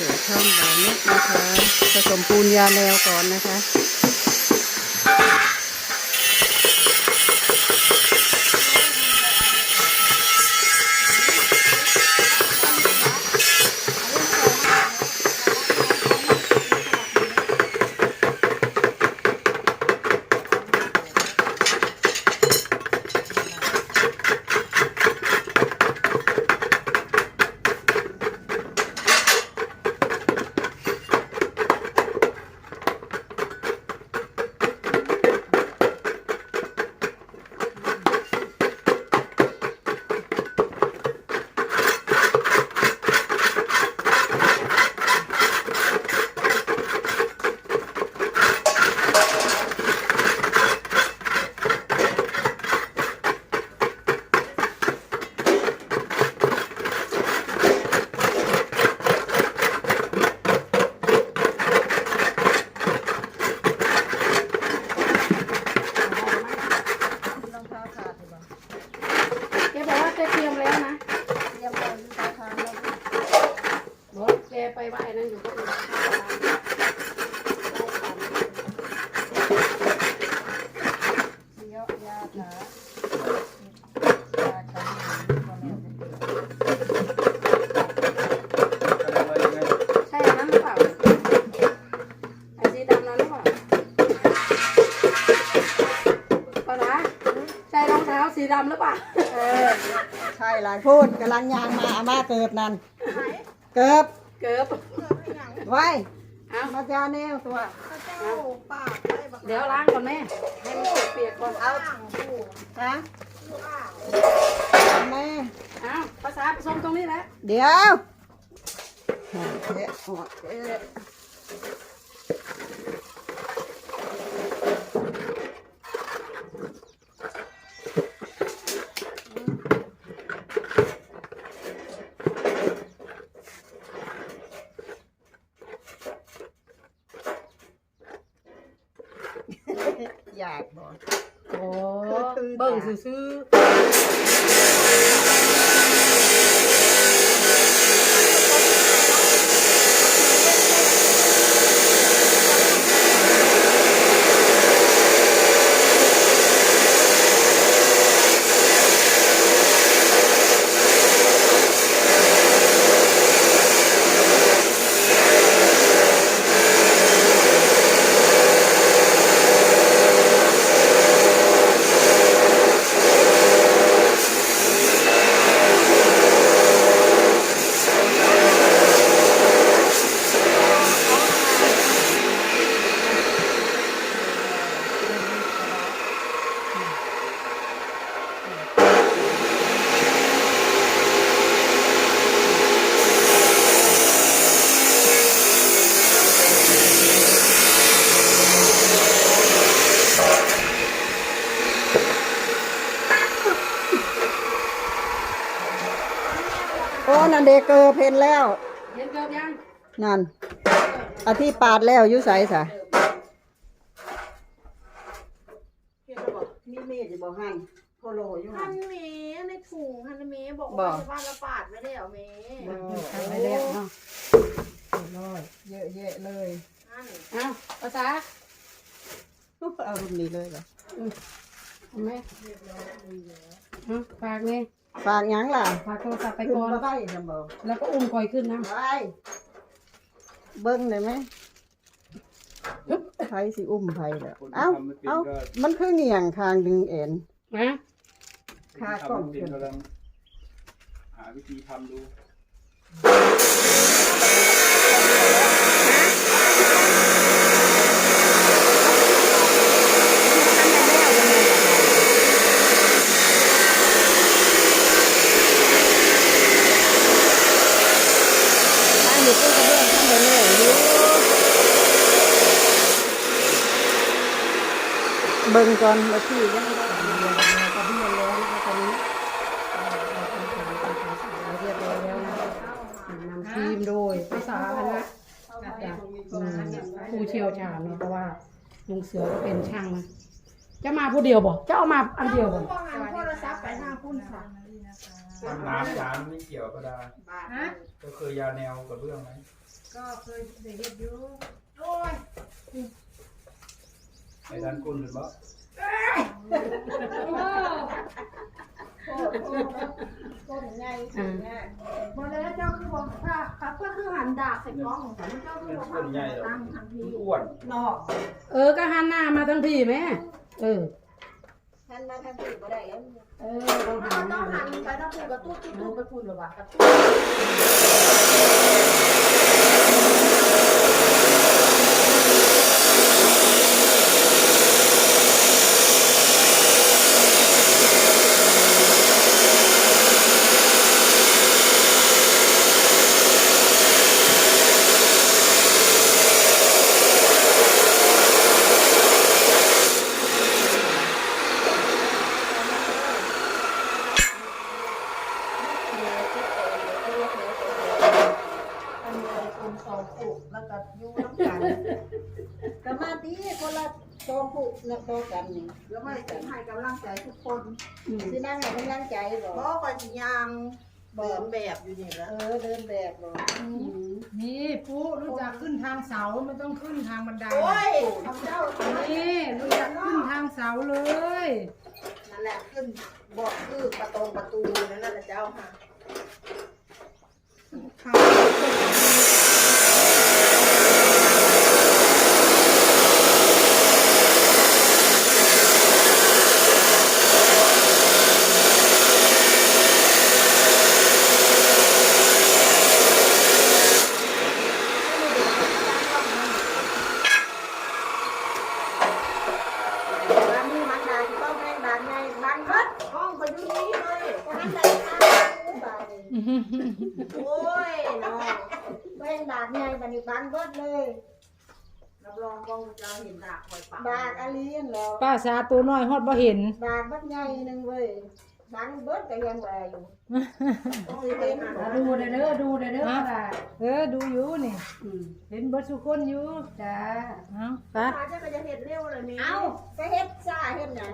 สู่ช่องบ่าวนิดนะคะผสมปูนยาแนวก่อนนะคะ สีดำหรือเปล่าเออใช่หลายพูดกำลังยางมาอาม่าเกิบนั่นเกิบเกือบไว้เอามาจาแนวตัวเดี๋ยวล้างก่อนแม่ให้มันเปียกๆก่อนเอาฮะแม่เอาภาษาผสมตรงนี้แหละเดี๋ยวเอ๊ะเอ๊ะ อยากบอก โอ้เบิ่ง ซื่อๆ โอ้นันเดเกอร์เพนแล้ว เห็นเกือบยัง นั่นอาที่ปาดแล้วอยุใสสะมีมีดบอกให้โคโลอยู่ฮันเมในถุงฮันเมบอกบอว่ากชาวบ้านละปาดไม่ได้เหรอเมทำไปแล้วเนาะเยอะแยะเลยฮันเอาภาษาเอารุ่นนี้เลยเหรอเอาไหมเอาฝากเลยฝากหยังล่ะฝากโทรศัพท์ไปขึ้นก่อนมาได้จำบอกแล้วก็อุ้มคอยขึ้นนะไป เบิ้งได้ไหมไผสิอุ้มไผเหรอเอ้าเอ้ามันคือเหงี่ยงทางดึงเอ็น นะค่ากล้องทำเป็นกำลังหาวิธีทำดู ทางอยู่ตู้กระเบื้องข้างบนเลยอยู่เบิ่งก่อนแล้วที่ยังไม่ได้กระเบื้องแล้วนะคะตอนนี้เรียบร้อยแล้วนะนำทีมโดยภาษาคณะอืมผู้เชี่ยวชาญเนาะเพราะว่าลุงเสือก็เป็นช่างนะจะมาผู้เดียวบอกจะเอามาอันเดียวบอกก็หันโทรศัพท์ไปทางคุณค่ะน้ำน้ำไม่เกี่ยวก็ได้ฮะก็เคยยาแนวกับเรื่องไหมก็เคยได้เห็นอยู่โอ้ย ในด้านก้นเห็นบ่ก้นใหญ่สิเนี่ยบอแล้วเจ้าคือบอกค่ะครับก็คือหันดาบใส่กล้องแต่เจ้าคือบอกว่าตั้งทันทีมันอ้วนนอกเออก็หันหน้ามาทั้งพี่แม่เออท่นมาทางผิดบ่ได้แล้วเออต้องหันไปต้องพูดกับตู้ที่ตู้ไปพูดหรือวะกับอันนี้คนสองผูกแล้วก็อยู่น้ำกันก็มาดีคนละสองผูกแล้วก็กันนี่ แล้วไม่จะให้กำลังใจทุกคน สิ นั่งให้กำลังใจบ่เพราะว่าจะยังเดินแบบอยู่นี่แล้วเออเดินแบบบ่นี่ปุ๊รู้จักขึ้นทางเสาไม่ต้องขึ้นทางบันไดโอ้ยทำเจ้านี่รู้จักขึ้นทางเสาเลยนั่นแหละขึ้นบอกคือประตูประตูนั่นแหละเจ้าค่ะ ร้านนี้มันดาที่ต้องแม่งดาไงบางคัด ห้องก็อยู่นี่เลย ก็หันได้ทางบาดนี่ โอ้ยเนาะ แม่งดาไง บัดนี้บางเบิดเลยรับรองกองจะเห็นดาบคอยปากดากอลีนแล้วป้าสาตัวน้อยฮอดบ่เห็นดากบัดใหญ่นึงเว้ยบางเบิดก็ยังแวอยู่ต้องเห็นดูเด้อเด้อดูเด้อเด้อป้าเออดูอยู่นี่เห็นเบิดทุกคนอยู่จ้าเอาป้ามาจะก็จะเห็นเร็วเลยมีเอ้าไปเฮ็ดซ่าเฮ็ดหยัง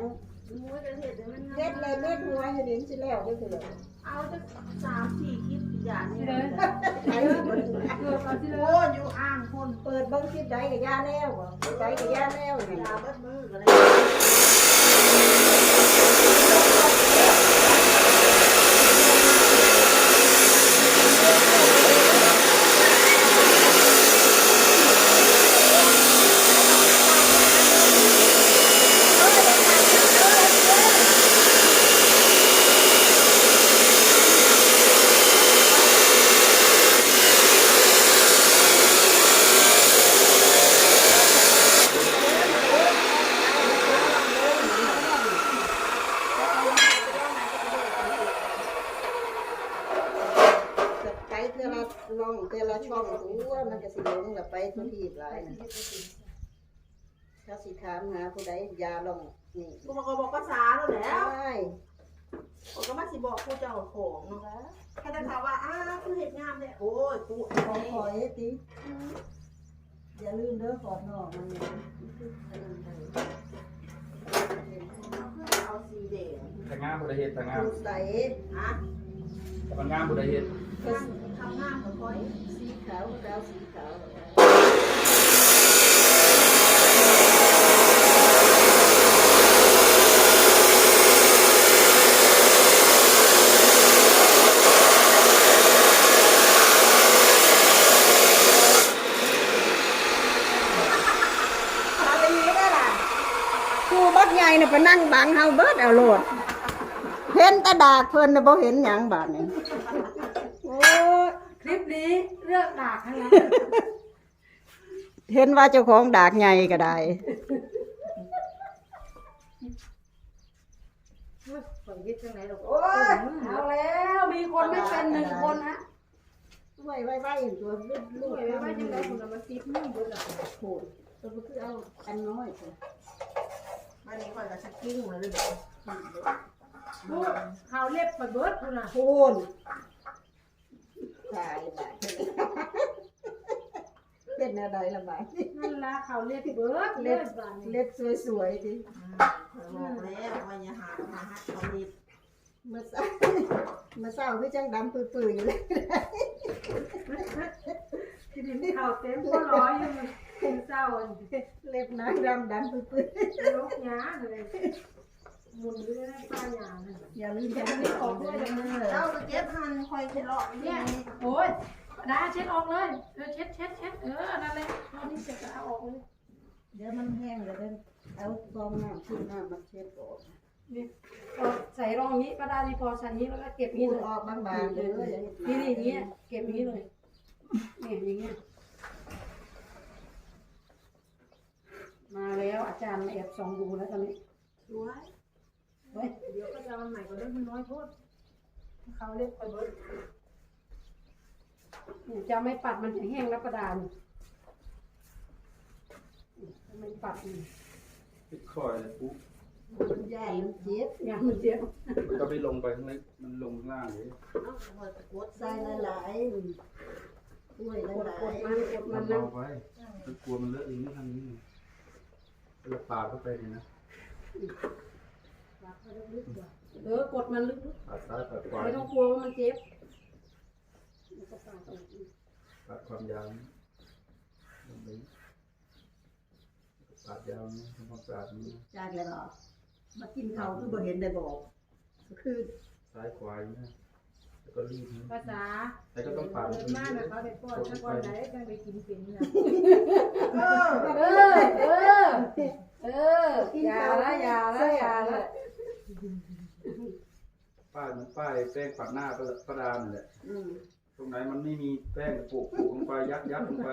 มูจะเห็นเดี๋ยวมันเฮ็ดเลยเม็ดหัวอยู่นี่สิแล้วเด้อคือเลยเอาจะสามสี่คลิป อย่างนี้ที่เลเลยยใช้เบิดเออเอาที่เลโอ้ยอยู่อ่างคนเปิดเบิ่งคลิปใดก็ย่าแล้วบ่คลิปใดก็ย่าแล้วนี่ยาเบิดมือกันเลย ไปเทื่อละลองเทื่อละช่องตัว มันก็สิลงแล้วไปทุกที่หลายนะถ้าสิถามหาผู้ใดยาลองนี่กูบอกบอกภาษาแล้วแหละใช่ผมก็มาสิบอกกูเจ้าของเนาะแค่ได้ถามว่าอ้าคือเห็ดงามเลยโอ้ยกูของขอยติอย่าลืมเด้อขอดนอกมันนี่เอาสีแดงทางงามบุไดเฮ็ดทางงามผู้ใสฮะทางงามบุไดเฮ็ด ทำงามกับคอยสีขาวก็เอาสีขาวเอาไปนี้ได้ล่ะครูบักใหญ่เนี่ยไปนั่งบังเฮาเบิดเอาโลดเห็นแตาดากเพิ่นน่ะบ่เห็นหยังบาดนี้ เลือกดากให้แล้วเห็นว่าเจ้าของดากใหญ่ก็ได้คนยึดจังไหนหรอกโอ้ยเอาแล้วมีคนไม่เป็นหนึ่งคนนะไว้ไว้ไว้ตัวลูกลูกไว้ไว้จังไหนคนละมาซิปนี่เยอะเลยโหดตัวมันคือเอาอันน้อยสิวันนี้คอยกับชักกิ้งมาเลยแบบปุ๊เขาเล็บไปเบิดพุ่นน่ะโหน ตายละเป็นอะไรละบาดนี้นั่นล่ะเขาเล็บเบิดเล็เล็บบาดนี้เล็บสวยๆดิบอกแล้วว่าอย่าหาหาฮักเขาดิบมาเศร้ามาเศร้าพี่จังดำปื้อๆอยู่เลยทีนี้เต็มก็ร้อยอยู่คุณเศร้าเล็บนางดำดันปื้อลกหยาเลย หมุนเรื่อยป้าหยาเลยๆอย่าลืมเก็บอันนี้ออกด้วยเลยเจ้าไปเก็บหันคอยจะเลาะเนี่เนี่ยยโอ้ยดาเช็ดออกเลยเออเช็ดเช็ดเช็ดเออนั่นแหละตอนนี้เสร็จก็เอาออกเลยเดี๋ยวมันแห้งเดี๋ยวเอาฟองน้ำขึ้นน้ำมาเช็ดออกนี่พอใส่รองนี้ป้าดานี่พอใส่นี้แล้วก็เก็บพูนี้ดเลยออกบางๆเลยนี่นี่อย่างเงี้ยเก็บอย่างนี้เลยเนี่ยอย่างเงี้ยมาแล้วอาจารย์มาแอบส่องดูแล้วตอนนี้สวย เฮ้ยเดี๋ยวก็จะเอาอันใหม่ก็ได้มันน้อยโพดเขาเล็กไปเบิดเนี่ยจะไม่ปัดมันจะแห้งแล้วประดานไม่ปัดนี่ติดคอยเลยปุ๊บมันใหญ่มันเจ็บอย่างมันเจ็บมันก็ไม่ลงไปข้างในมันลงข้างล่างเลยเอาหมดกดใส่หลายๆด้วยกดหลากดยมันกดมันนะเบาๆไปมันกลัวมันเลอะเองไม่ทำนี้เราปาดเข้าไปเลยนะ เออกดมันลึกปาดซ้ายปาดขวาๆไม่ต้องกลัวว่ามันเจ็บแล้วก็ปาดออกปาดความยาวนี่ลงไปปาดยาวนี่ทำความสะอาดนี่จากแล้วเหรอมากินเขาคือบ่เห็นได้บอกคือซ้ายขวาอย่างนี้แล้วก็รีบนะภาษาแต่ก็ต้องปาดเดินมาแบบเขาได้ป้อนถ้าก่อนไหนจังไปกินเป็นนะเออเออ เออ เออ อย่าละอย่าละอย่าละ ป้ายมันป้ายแป้งปัดหน้าประดานนแหละอืมตรงไหนมันไม่มีแป้งโปะโปะลงไปยัดยัดลงไป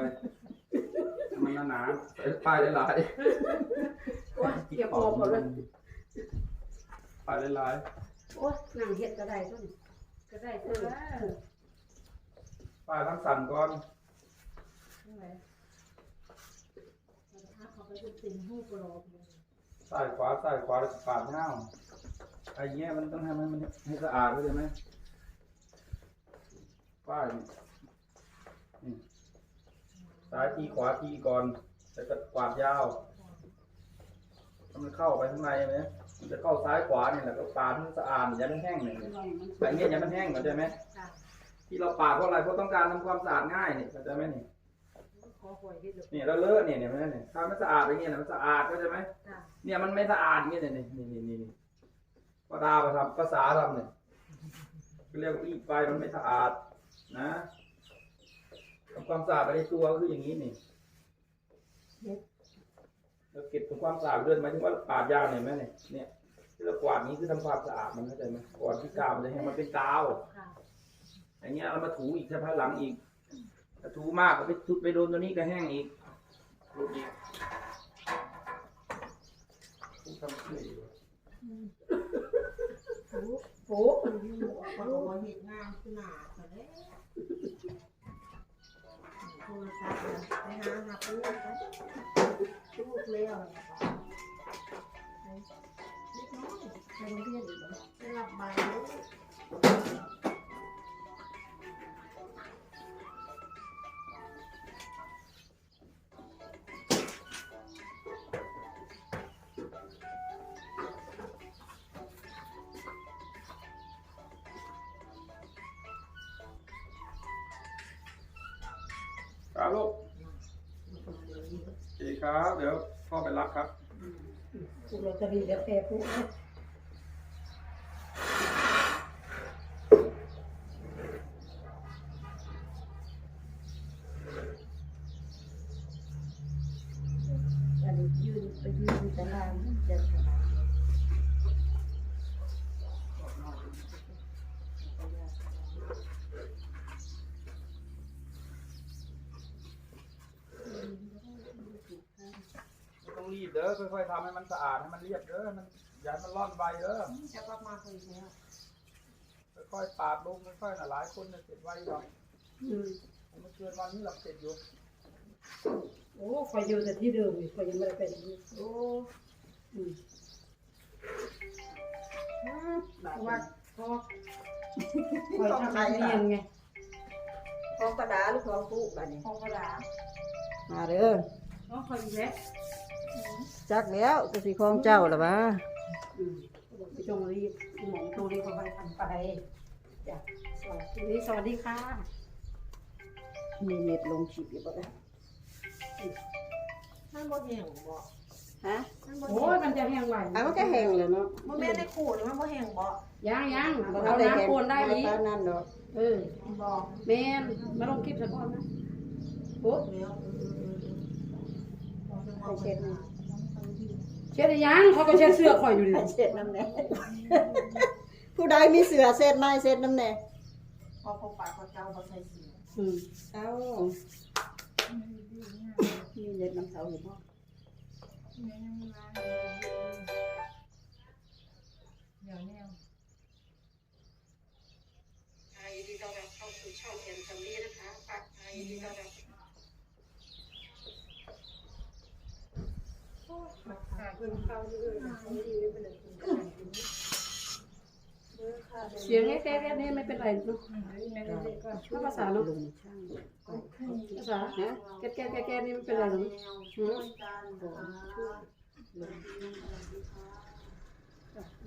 ให้มันหนาๆใส่ป้ายหลายโอ้ยๆเก็บออกหมดเลยป้ายหลายโอ้ยนั่งเห็ดก็ได้ต้นก็ได้เออๆป้ายทั้งสั่นก่อนเขาไปเป็นสิ่งหูกรอบเลยซ้ายขวาซ้ายขวาแล้วก็ปาดเงา ไอ้เงี้ยมันต้องให้มันให้สะอาดเข้าใจไหมป้ายนี่นี่ซ้ายทีขวาทีก่อนแล้วก็กวาดยาวให้มันเข้าไปข้างในไหมมันจะเข้าซ้ายขวาเนี่ยแล้วก็ปาดให้มันสะอาดอย่ามันแห้งเนี่ยไอ้เงี้ยอย่ามันแห้งเข้าใจไหมค่ะที่เราปาดเพราะอะไรเพราะต้องการทำความสะอาดง่ายนี่เข้าใจไหมนี่ขอหวยที่ดูนี่เราเลอะเนี่ยเนี่ยมันเนี่ยถ้ามันสะอาดอย่างเงี้ยนะมันสะอาดเข้าใจไหมค่ะเนี่ยมันไม่สะอาดอย่างเงี้ยเนี่ยนี่นี่นี่ นี่ภาษาทำภาษาทำเนี่ยเรียกว่าอีกไปมันไม่สะอาดนะทำความสะอาดไปในตัวก็คืออย่างนี้นี่เราเก็บทำความสะอาดเรื่อยหมถึงว่าปาดยาวเนี่ยไหมเนี่ยเนี่ยที่เรากวาดนี้คือทำความสะอาดมันเข้าใจไหมก่อนที่กาวมันจะให้มันเป็นกาวอย่างเงี้ยเรามาถูอีกสักพักหลังอีกถ้าถูมากก็ไปทุบไปโดนตัวนี้ก็แห้งอีกหลุดอีกทำเพื่อ อยู่โอ้เขาบอกว่เห็ดงามขนาดเลยโทรศัพท์ไปหาหาปูกันลูกเลี้ยวไปโรงเรียนอีกเหรอไปรับใบลูก ลูกสวัสดีครับ เดี๋ยวพ่อไปรับครับ ถูกลอตเตอรี่เดี๋ยวแพ้ปุ๊บ อันนี้ยืนไปยืนอยู่ตารางจะ ต้ องรีบเด้อค่อยๆทำให้มันสะอาดให้มันเรียบเด้อมันอย่าให้มันร่อนใบเด้อจะกลับมาคุยแล้วค่อยๆปาดลงค่อยๆน่ะหลายคนเนี่ยเสร็จไวหรอกอืมผมไม่เกินวันนี้หรอกเสร็จอยู่โอ้คอยอยู่แต่ที่เดิมอยู่คอยยังไม่ได้ไปไหนเลยโอ้อืมบาเพดราะว่าเพราะว่าคอยทำนักเรียนไงของกระดาษหรือของปุ๊บาดนี้ของกระดาษมาเด้อ อ๋อคอยอีกแล้วจักแล้วก็สิของเจ้าล่ะวะอืมไปจงรีบหมองตัวรีบไปทำไปจ้ะสวัสดีสวัสดีค่ะมีเม็ดลงฉีดอยู่บ่ได้สมันบ่แห้งบ่ฮะมันบ่โอ้แห้ยงมันจะแห้งไหวอะมันก็แห้งเลยเนาะบ่แม่นในขู่นี่มันบ่แห้งบ่ยังยังบ่เอาได้แห้งน้ำโคนได้บ่อีกตอนนั้นดอกเออบ่แมนมาลงคลิปสักก่อนนะโอ้ แล้วให้เช็ดนี่เช็ดได้ยังเขาก็เช็ดเสื้อข่อยอยู่ดิให้เช็ดน้ำแน่ผู้ใดมีเสือเช็ดไม้เช็ดน้ำแน่พอพอปากพอเจ้าบ่ใส่สีอืมเอ้ามีเล็ดน้ำเขาอยู่บ่เดี๋ยวแนวยินดีต้อนรับเข้าสู่ช่องแอนซัมมี่นะคะฝากยินดีต้อนรับ เสียงแก๊กๆนี่ไม่เป็นไรเนาะถ้าภาษาเนาะลุงช่างภาษาฮะแก๊กๆแก๊กๆนี่ไม่เป็นไรเนาะหือ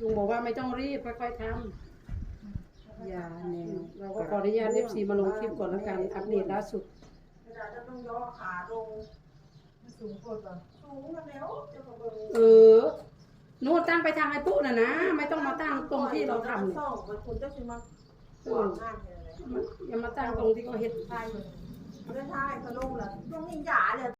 ลุงบอกว่าไม่ต้องรีบค่อยๆทำยาแนวำเราก็ขออนุญาตเอฟซีมาลงคลิปก่อนแล้วกันอัปเดตล่าสุดเวลาจะต้องย่อขาลงสูงโคตร ก่อนสูงแล้วจะมาเบิ่งเออนู่นตั้งไปทางไอ้ปุ๊น่ะนะ ไม่ต้องมาตั้งตรงที่เราทำเนี่ยส่องมันคุณจะสิมาเอหวองงานเนี่ยเลยอย่ามาตั้งตรงที่เขาเห็นใช่เลยไม่ได้ใช่เขาลงแล้วตรงนี้หยาเลย